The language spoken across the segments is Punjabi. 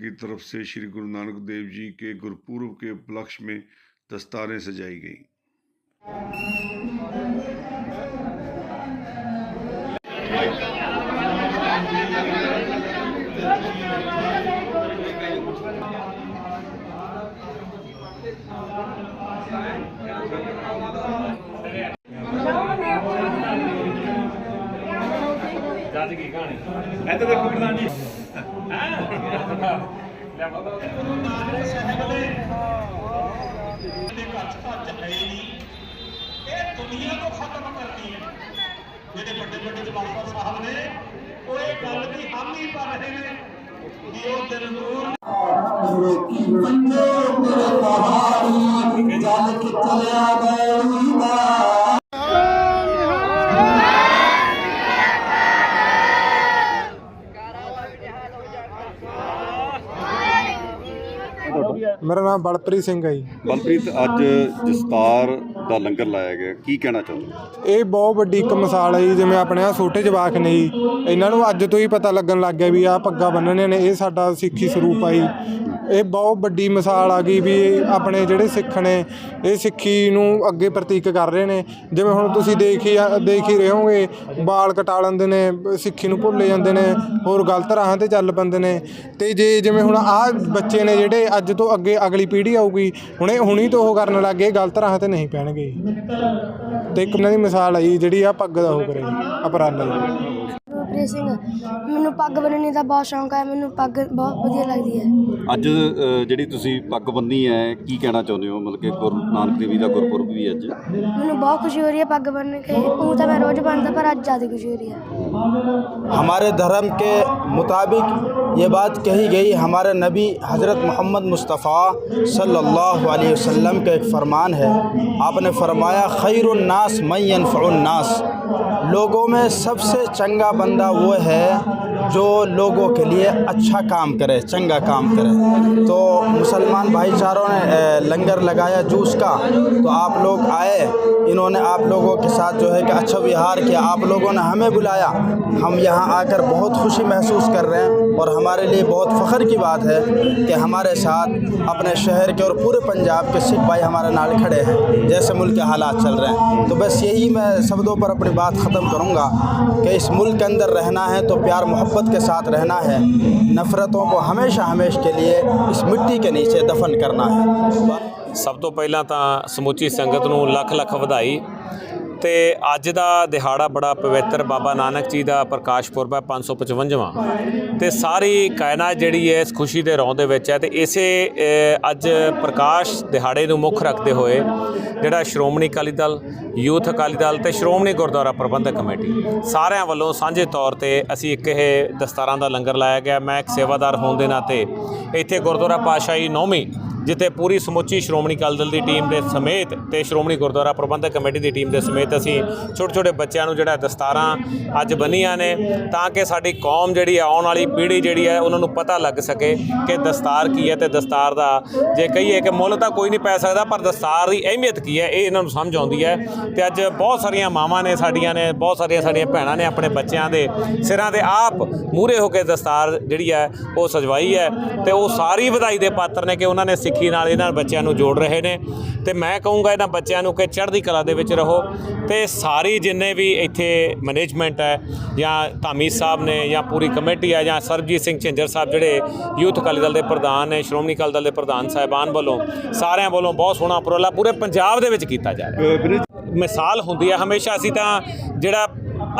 کی طرف سے شری گرو نانک دیو جی کے گرپورو کے پلکش میں دستاریں سجائی گئیں۔ ادھر دیکھو ਦੁਨੀਆ ਨੂੰ ਖਤਮ ਕਰਦੀ ਹੈ ਜਿਹੜੇ ਵੱਡੇ ਵੱਡੇ ਜਵਾਬਾਂ ਸਾਹਿਬ ਨੇ ਉਹ ਇਹ ਗੱਲ ਦੀ ਹਾਮੀ ਪਾ ਰਹੇ ਨੇ ਕਿ ਉਹ ਦਿਨ ਦੂਰ ਮੇਰਾ ਨਾਮ? ਬਲਪ੍ਰੀਤ ਸਿੰਘ ਹੈ ਜੀ। ਬਲਪ੍ਰੀਤ ਅੱਜ ਜਸਤਾਰ ਦਾ ਲੰਗਰ ਲਾਇਆ ਗਿਆ। ਕੀ ਕਹਿਣਾ ਚਾਹੁੰਦੇ ਹੋ? ਇਹ ਬਹੁਤ ਵੱਡੀ ਇੱਕ ਮਿਸਾਲ ਹੈ ਜੀ ਜਿਵੇਂ ਆਪਣੇ ਆ ਛੋਟੇ ਜਵਾਕ ਨੇ ਜੀ। ਇਹਨਾਂ ਨੂੰ ਅੱਜ ਤੋਂ ਹੀ ਪਤਾ ਲੱਗਣ ਲੱਗ ਗਿਆ ਵੀ ਆ ਪੱਗਾਂ ਬੰਨਣੇ ਨੇ ਇਹ ਸਾਡਾ ਸਿੱਖੀ ਸਰੂਪ ਆ ਜੀ। ਇਹ ਬਹੁਤ ਵੱਡੀ ਮਿਸਾਲ ਆ ਗਈ ਵੀ ਇਹ ਆਪਣੇ ਜਿਹੜੇ ਸਿੱਖ ਨੇ, ਇਹ ਸਿੱਖੀ ਨੂੰ ਅੱਗੇ ਪ੍ਰਤੀਕ ਕਰ ਰਹੇ ਨੇ। ਜਿਵੇਂ ਹੁਣ ਤੁਸੀਂ ਦੇਖ ਹੀ ਦੇਖ ਹੀ ਰਹੇ ਹੋਗੇ ਬਾਲ ਕਟਾ ਲੈਂਦੇ ਨੇ, ਸਿੱਖੀ ਨੂੰ ਭੁੱਲੇ ਜਾਂਦੇ ਨੇ, ਹੋਰ ਗਲਤ ਰਾਹਾਂ ਤੇ ਚੱਲ ਪੈਂਦੇ ਨੇ। ਤੇ ਜੇ ਜਿਵੇਂ ਹੁਣ ਆਹ ਬੱਚੇ ਨੇ ਜਿਹੜੇ ਅੱਜ ਤੋਂ ਅੱਗੇ ਅਗਲੀ ਪੀੜ੍ਹੀ ਆਊਗੀ, ਹੁਣੇ ਹੁਣੀ ਤੋਂ ਉਹ ਕਰਨ ਲੱਗੇ ਗਲਤ ਰਾਹਾਂ ਤੇ ਨਹੀਂ ਪੈਣਗੇ। ਤੇ ਇੱਕ ਉਹਨਾਂ ਦੀ ਮਿਸਾਲ ਆਈ ਜਿਹੜੀ ਆ ਪੱਗ ਦਾ ਉਹ ਕਰੇ, ਅਪਰਾਲਾ ਗੁਰਪ੍ਰੀਤ ਸਿੰਘ, ਮੈਨੂੰ ਪੱਗ ਬੰਨ੍ਹਣੀ ਦਾ ਬਹੁਤ ਸ਼ੌਂਕ ਹੈ ਮੈਨੂੰ ਪੱਗ ਬਹੁਤ ਵਧੀਆ ਲੱਗਦੀ ਹੈ। ਅੱਜ ਜਿਹੜੀ ਤੁਸੀਂ ਪੱਗ ਬੰਨੀ ਹੈ ਕੀ ਕਹਿਣਾ ਚਾਹੁੰਦੇ ਹੋ? ਮਤਲਬ ਕਿ ਗੁਰੂ ਨਾਨਕ ਦੇਵ ਜੀ ਦਾ ਗੁਰਪੁਰਬ ਵੀ ਅੱਜ। ਮੈਨੂੰ ਬਹੁਤ ਖੁਸ਼ੀ ਹੋ ਰਹੀ ਹੈ پگ کے وہ تو میں روز بنتا پر آج زیادہ خوشی ہو رہی ہے ہمارے دھرم کے مطابق یہ بات کہی گئی ہمارے نبی حضرت محمد مصطفیٰ صلی اللہ علیہ وسلم کا ایک فرمان ہے آپ نے فرمایا خیر الناس من ينفع الناس لوگوں میں سب سے چنگا بندہ وہ ہے جو لوگوں کے لیے اچھا کام کرے، چنگا کام کرے۔ تو مسلمان بھائی چاروں نے لنگر لگایا جوس کا۔ تو آپ لوگ آئے۔ انہوں نے آپ لوگوں کے ساتھ جو ہے کہ اچھا وہار کیا۔ آپ لوگوں نے ہمیں بلایا۔ ہم یہاں آ کر بہت خوشی محسوس کر رہے ہیں۔ اور ہمارے لیے بہت فخر کی بات ہے کہ ہمارے ساتھ اپنے شہر کے اور پورے پنجاب کے سکھ بھائی ہمارے نال کھڑے ہیں۔ جیسے ملک کے حالات چل رہے ہیں۔ تو بس یہی میں شبدوں پر اپنی بات ختم کروں گا کہ اس ملک کے اندر رہنا ہے تو پیار محبت کے ساتھ رہنا ہے۔ نفرتوں کو ہمیشہ ہمیش کے لیے اس مٹی کے نیچے دفن کرنا ہے۔ سب تو پہلا ਤਾਂ سموچی سنگت نو لکھ لکھ ਵਧਾਈ ਤੇ ਅੱਜ ਦਾ ਦਿਹਾੜਾ ਬੜਾ ਪਵਿੱਤਰ ਬਾਬਾ ਨਾਨਕ ਜੀ ਦਾ ਪ੍ਰਕਾਸ਼ ਪੁਰਬ ਹੈ 555ਵਾਂ ਤੇ ਸਾਰੀ ਕਾਇਨਾਤ ਜਿਹੜੀ ਹੈ, ਇਸ ਖੁਸ਼ੀ ਦੇ ਰੌਂ ਦੇ ਵਿੱਚ ਹੈ ਤੇ ਇਸੇ ਅੱਜ ਪ੍ਰਕਾਸ਼ ਦਿਹਾੜੇ ਨੂੰ ਮੁੱਖ ਰੱਖਦੇ ਹੋਏ ਜਿਹੜਾ ਸ਼੍ਰੋਮਣੀ ਅਕਾਲੀ ਦਲ, ਯੂਥ ਅਕਾਲੀ ਦਲ ਤੇ ਸ਼੍ਰੋਮਣੀ ਗੁਰਦੁਆਰਾ ਪ੍ਰਬੰਧਕ ਕਮੇਟੀ, ਸਾਰਿਆਂ ਵੱਲੋਂ ਸਾਂਝੇ ਤੌਰ ਤੇ ਅਸੀਂ ਇੱਕ ਇਹ ਦਸਤਾਰਾਂ ਦਾ ਲੰਗਰ ਲਾਇਆ ਗਿਆ। ਮੈਂ ਇੱਕ ਸੇਵਾਦਾਰ ਹੋਣ ਦੇ ਨਾਤੇ ਇੱਥੇ ਗੁਰਦੁਆਰਾ ਪਾਤਸ਼ਾਹੀ ਨੌਵੀਂ ਜਿੱਥੇ ਪੂਰੀ ਸਮੁੱਚੀ ਸ਼੍ਰੋਮਣੀ ਅਕਾਲੀ ਦਲ ਦੀ ਟੀਮ ਦੇ ਸਮੇਤ ਤੇ ਸ਼੍ਰੋਮਣੀ ਗੁਰਦੁਆਰਾ ਪ੍ਰਬੰਧਕ ਕਮੇਟੀ ਦੀ ਟੀਮ ਦੇ ਸਮੇਤ ਅਸੀਂ ਛੋਟੇ ਛੋਟੇ ਬੱਚਿਆਂ ਨੂੰ ਜਿਹੜਾ ਦਸਤਾਰਾਂ ਅੱਜ ਬੰਨੀਆਂ ਨੇ ਤਾਂ ਕਿ ਸਾਡੀ ਕੌਮ ਜਿਹੜੀ ਹੈ ਆਉਣ ਵਾਲੀ ਪੀੜ੍ਹੀ ਜਿਹੜੀ ਹੈ ਉਹਨਾਂ ਨੂੰ ਪਤਾ ਲੱਗ ਸਕੇ ਕਿ ਦਸਤਾਰ ਕੀ ਹੈ ਤੇ ਦਸਤਾਰ ਦਾ ਜੇ ਕਹੀਏ ਕਿ ਮੁੱਲ ਤਾਂ ਕੋਈ ਨਹੀਂ ਪੈ ਸਕਦਾ, ਪਰ ਦਸਤਾਰ ਦੀ ਅਹਿਮੀਅਤ ਕੀ ਹੈ, ਇਹ ਇਹਨਾਂ ਨੂੰ ਸਮਝ ਆਉਂਦੀ ਹੈ। ਤੇ ਅੱਜ ਬਹੁਤ ਸਾਰੀਆਂ ਮਾਵਾਂ ਨੇ ਸਾਡੀਆਂ ਨੇ, ਬਹੁਤ ਸਾਰੀਆਂ ਸਾਡੀਆਂ ਭੈਣਾਂ ਨੇ ਆਪਣੇ ਬੱਚਿਆਂ ਦੇ ਸਿਰਾਂ ਤੇ ਆਪ ਮੂਰੇ ਹੋ ਕੇ ਦਸਤਾਰ ਜਿਹੜੀ ਹੈ, ਉਹ ਸਜਵਾਈ ਹੈ ਤੇ ਉਹ ਸਾਰੀ ਵਧਾਈ ਦੇ ਪਾਤਰ ਨੇ ਕਿ ਉਹਨਾਂ ਨੇ ਸਿੱਖੀ ਨਾਲ ਇਹਨਾਂ ਬੱਚਿਆਂ ਨੂੰ ਜੋੜ ਰਹੇ ਨੇ। ਤੇ ਮੈਂ ਕਹੂੰਗਾ ਇਹਨਾਂ ਬੱਚਿਆਂ ਨੂੰ ਕਿ ਚੜ੍ਹਦੀ ਕਲਾ ਦੇ ਵਿੱਚ ਰਹੋ। ਤੇ ਸਾਰੀ ਜਿੰਨੇ ਵੀ ਇੱਥੇ ਮੈਨੇਜਮੈਂਟ ਹੈ ਜਾਂ ਧਾਮੀ ਸਾਹਿਬ ਨੇ ਜਾਂ ਪੂਰੀ ਕਮੇਟੀ ਹੈ ਜਾਂ ਸਰਬਜੀਤ ਸਿੰਘ ਝਿੰਜਰ ਸਾਹਿਬ ਜਿਹੜੇ ਯੂਥ ਅਕਾਲੀ ਦਲ ਦੇ ਪ੍ਰਧਾਨ ਨੇ ਸ਼੍ਰੋਮਣੀ ਅਕਾਲੀ ਦਲ ਦੇ ਪ੍ਰਧਾਨ ਸਾਹਿਬਾਨ ਵੱਲੋਂ ਸਾਰਿਆਂ ਵੱਲੋਂ ਬਹੁਤ ਸੋਹਣਾ ਉਪਰਾਲਾ ਪੂਰੇ ਪੰਜਾਬ ਦੇ ਵਿੱਚ ਕੀਤਾ ਜਾ ਰਿਹਾ ਮਿਸਾਲ ਹੁੰਦੀ ਹੈ ਹਮੇਸ਼ਾ। ਅਸੀਂ ਤਾਂ ਜਿਹੜਾ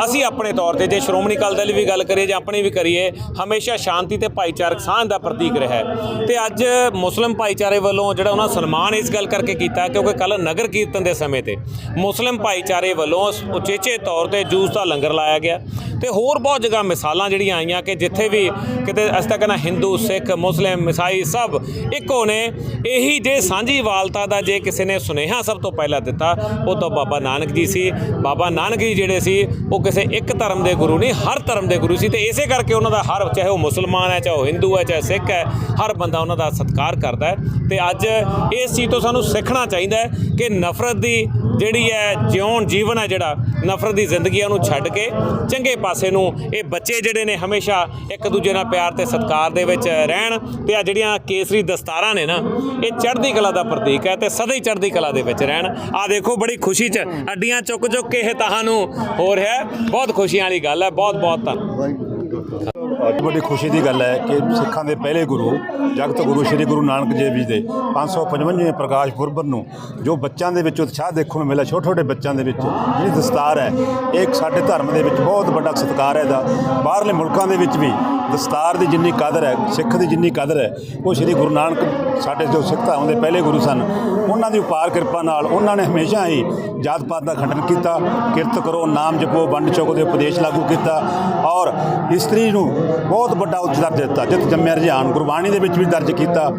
ਅਸੀਂ ਆਪਣੇ ਤੌਰ ਤੇ ਜੇ ਸ਼੍ਰੋਮਣੀ ਅਕਾਲੀ ਦਲ ਦੀ ਵੀ ਗੱਲ ਕਰੀਏ ਜਾਂ ਆਪਣੀ ਵੀ ਕਰੀਏ, ਹਮੇਸ਼ਾ ਸ਼ਾਂਤੀ ਤੇ ਭਾਈਚਾਰਕ ਸਾਂਝ ਦਾ ਪ੍ਰਤੀਕ ਰਿਹਾ ਹੈ। ਤੇ ਅੱਜ ਮੁਸਲਿਮ ਭਾਈਚਾਰੇ ਵੱਲੋਂ ਜਿਹੜਾ ਉਹਨਾਂ ਸਨਮਾਨ ਇਸ ਗੱਲ ਕਰਕੇ ਕੀਤਾ ਕਿਉਂਕਿ ਕੱਲ ਨਗਰ ਕੀਰਤਨ ਦੇ ਸਮੇਂ ਤੇ ਮੁਸਲਿਮ ਭਾਈਚਾਰੇ ਵੱਲੋਂ ਉਚੇਚੇ ਤੌਰ ਤੇ ਜੂਸ ਦਾ ਲੰਗਰ ਲਾਇਆ ਗਿਆ। ਤੇ ਹੋਰ ਬਹੁਤ ਜਗ੍ਹਾ ਮਿਸਾਲਾਂ ਜਿਹੜੀਆਂ ਆਈਆਂ ਕਿ ਜਿੱਥੇ ਵੀ ਕਿਤੇ ਅਸੀਂ ਤੱਕ ਕਹਿੰਦਾ ਹਿੰਦੂ, ਸਿੱਖ, ਮੁਸਲਿਮ, ਈਸਾਈ ਸਭ ਇੱਕੋ ਨੇ, ਇਹੀ ਜੇ ਸਾਂਝੀ ਵਾਲਤਾ ਦਾ ਜੇ ਕਿਸੇ ਨੇ ਸੁਨੇਹਾ ਸਭ ਤੋਂ ਪਹਿਲਾਂ ਦਿੱਤਾ, ਉਹ ਤਾਂ ਬਾਬਾ ਨਾਨਕ ਜੀ ਸੀ। ਬਾਬਾ ਨਾਨਕ ਜੀ ਜਿਹੜੇ ਸੀ, ਉਹ ਉਹ ਕਿਸੇ ਇੱਕ ਧਰਮ ਦੇ ਗੁਰੂ ਨਹੀਂ, ਹਰ ਧਰਮ ਦੇ ਗੁਰੂ ਸੀ ਤੇ ਇਸੇ ਕਰਕੇ ਉਹਨਾਂ ਦਾ ਹਰ ਚਾਹੇ ਉਹ ਮੁਸਲਮਾਨ ਹੈ, ਚਾਹੇ ਉਹ ਹਿੰਦੂ ਹੈ, ਚਾਹੇ ਸਿੱਖ ਹੈ, ਹਰ ਬੰਦਾ ਉਹਨਾਂ ਦਾ ਸਤਿਕਾਰ ਕਰਦਾ ਹੈ। ਤੇ ਅੱਜ ਇਸ ਚੀਜ਼ ਤੋਂ ਸਾਨੂੰ ਸਿੱਖਣਾ ਚਾਹੀਦਾ ਹੈ ਕਿ ਨਫ਼ਰਤ ਦੀ ਜਿਹੜੀ ਹੈ ਜਿਉਣ ਜੀਵਨ ਹੈ ਜਿਹੜਾ, ਨਫ਼ਰਤ ਦੀ ਜ਼ਿੰਦਗੀ ਹੈ ਉਹਨੂੰ ਛੱਡ ਕੇ ਚੰਗੇ ਪਾਸੇ ਨੂੰ ਇਹ ਬੱਚੇ ਜਿਹੜੇ ਨੇ ਹਮੇਸ਼ਾ ਇੱਕ ਦੂਜੇ ਨਾਲ ਪਿਆਰ ਤੇ ਸਤਿਕਾਰ ਦੇ ਵਿੱਚ ਰਹਿਣ ਤੇ ਆ ਜਿਹੜੀਆਂ ਕੇਸਰੀ ਦਸਤਾਰਾਂ ਨੇ ਨਾ, ਇਹ ਚੜ੍ਹਦੀ ਕਲਾ ਦਾ ਪ੍ਰਤੀਕ ਹੈ ਤੇ ਸਦਾ ਹੀ ਚੜ੍ਹਦੀ ਕਲਾ ਦੇ ਵਿੱਚ ਰਹਿਣ। ਆ ਦੇਖੋ ਬੜੀ ਖੁਸ਼ੀ 'ਚ ਅੱਡੀਆਂ ਚੁੱਕ ਚੁੱਕ ਕੇ ਇਹ ਤਾਹਾਂ ਨੂੰ ਹੋ ਰਿਹਾ ਬਹੁਤ ਖੁਸ਼ੀਆਂ ਵਾਲੀ ਗੱਲ ਹੈ। ਬਹੁਤ ਬਹੁਤ ਧੰਨਵਾਦ। ਅੱਜ ਵੱਡੀ ਖੁਸ਼ੀ ਦੀ ਗੱਲ ਹੈ ਕਿ ਸਿੱਖਾਂ ਦੇ ਪਹਿਲੇ ਗੁਰੂ, ਜਗਤ ਗੁਰੂ ਸ੍ਰੀ ਗੁਰੂ ਨਾਨਕ ਦੇਵ ਜੀ ਦੇ 555ਵੇਂ ਪ੍ਰਕਾਸ਼ ਪੁਰਬ ਨੂੰ ਜੋ ਬੱਚਿਆਂ ਦੇ ਵਿੱਚ ਉਤਸ਼ਾਹ ਦੇਖਣ ਨੂੰ ਮਿਲਿਆ ਛੋਟੇ ਛੋਟੇ ਬੱਚਿਆਂ ਦੇ ਵਿੱਚ ਜਿਹੜੀ ਦਸਤਾਰ ਹੈ, ਇਹ ਇੱਕ ਸਾਡੇ ਧਰਮ ਦੇ ਵਿੱਚ ਬਹੁਤ ਵੱਡਾ ਸਤਿਕਾਰ ਹੈ ਇਹਦਾ। ਬਾਹਰਲੇ ਮੁਲਕਾਂ ਦੇ ਵਿੱਚ ਵੀ ਦਸਤਾਰ ਦੀ ਜਿੰਨੀ ਕਦਰ ਹੈ, ਸਿੱਖ ਦੀ ਜਿੰਨੀ ਕਦਰ ਹੈ, ਉਹ ਸ੍ਰੀ ਗੁਰੂ ਨਾਨਕ ਸਾਡੇ ਜੋ ਸਿੱਖ ਧਰਮ ਦੇ ਪਹਿਲੇ ਗੁਰੂ ਸਨ, ਉਹਨਾਂ ਦੀ ਉਪਾਰ ਕਿਰਪਾ ਨਾਲ ਉਹਨਾਂ ਨੇ ਹਮੇਸ਼ਾ ਹੀ ਜਾਤ ਪਾਤ ਦਾ ਖੰਡਨ ਕੀਤਾ, ਕਿਰਤ ਕਰੋ, ਨਾਮ ਜਪੋ, ਵੰਡ ਛਕੋ ਦੇ ਉਪਦੇਸ਼ ਲਾਗੂ ਕੀਤਾ ਔਰ ਇਸਤਰੀ ਨੂੰ ਬਹੁਤ ਵੱਡਾ ਉੱਚ ਦਰਜਾ ਦਿੱਤਾ। ਜਿਤ ਜੰਮਿਆ ਰੁਝਾਨ ਗੁਰਬਾਣੀ ਦੇ ਵਿੱਚ ਵੀ ਦਰਜ ਕੀਤਾ।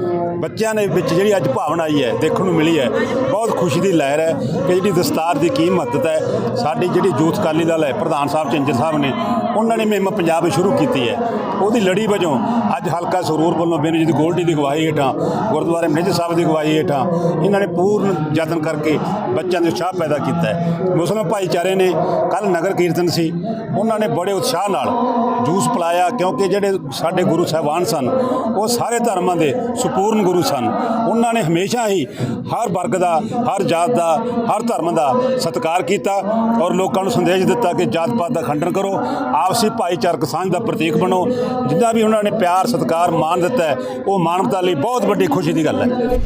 ਬੱਚਿਆਂ ਦੇ ਵਿੱਚ ਜਿਹੜੀ ਅੱਜ ਭਾਵਨਾ ਆਈ ਹੈ, ਦੇਖਣ ਨੂੰ ਮਿਲੀ ਹੈ। ਬਹੁਤ ਖੁਸ਼ੀ ਦੀ ਲਹਿਰ ਹੈ ਕਿ ਜਿਹੜੀ ਦਸਤਾਰ ਦੀ ਕੀ ਮਹੱਤਤਾ ਹੈ, ਸਾਡੀ ਜਿਹੜੀ ਯੂਥ ਅਕਾਲੀ ਦਲ ਹੈ, ਪ੍ਰਧਾਨ ਸਾਹਿਬ ਚੰਜਰ ਸਾਹਿਬ ਨੇ ਉਹਨਾਂ ਨੇ ਮੁਹਿੰਮ ਪੰਜਾਬ ਵਿੱਚ ਸ਼ੁਰੂ ਕੀਤੀ ਹੈ। ਉਹਦੀ ਲੜੀ ਵਜੋਂ ਅੱਜ ਹਲਕਾ ਸਰੂਰ ਵੱਲੋਂ ਬੇਨਜੀ ਦੀ ਗੋਲਡੀ ਦੀ ਅਗਵਾਈ ਹੇਠਾਂ, ਗੁਰਦੁਆਰੇ ਮੇਜਰ ਸਾਹਿਬ ਦੀ ਅਗਵਾਈ ਹੇਠਾਂ ਇਹਨਾਂ ਨੇ ਪੂਰਨ ਯਤਨ ਕਰਕੇ ਬੱਚਿਆਂ ਦੇ ਉਤਸ਼ਾਹ ਪੈਦਾ ਕੀਤਾ ਹੈ। ਮੁਸਲਮਾਨ ਭਾਈਚਾਰੇ ਨੇ ਕੱਲ ਨਗਰ ਕੀਰਤਨ ਸੀ। ਉਹਨਾਂ ਨੇ ਬੜੇ ਉਤਸ਼ਾਹ ਨਾਲ ਜੂਸ ਪਿਲਾਇਆ ਕਿਉਂਕਿ ਜਿਹੜੇ ਸਾਡੇ ਗੁਰੂ ਸਾਹਿਬਾਨ ਸਨ, ਉਹ ਸਾਰੇ ਧਰਮਾਂ ਦੇ ਸੁਪੂਰਨ ਗੁਰੂ ਸਨ। ਉਹਨਾਂ ਨੇ ਹਮੇਸ਼ਾ ਹੀ ਹਰ ਵਰਗ ਦਾ, ਹਰ ਜਾਤ ਦਾ, ਹਰ ਧਰਮ ਦਾ ਸਤਿਕਾਰ ਕੀਤਾ ਔਰ ਲੋਕਾਂ ਨੂੰ ਸੰਦੇਸ਼ ਦਿੱਤਾ ਕਿ ਜਾਤ ਪਾਤ ਦਾ ਖੰਡਨ ਕਰੋ। ਆਪਸੀ ਭਾਈਚਾਰਕ ਸਾਂਝ ਦਾ ਪ੍ਰਤੀਕ ਬਣੋ ਜਿੱਦਾਂ ਵੀ ਉਹਨਾਂ ਨੇ ਪਿਆਰ, ਸਤਿਕਾਰ, ਮਾਣ ਦਿੱਤਾ ਉਹ ਮਾਨਵਤਾ ਲਈ ਬਹੁਤ ਵੱਡੀ ਖੁਸ਼ੀ ਦੀ ਗੱਲ ਹੈ।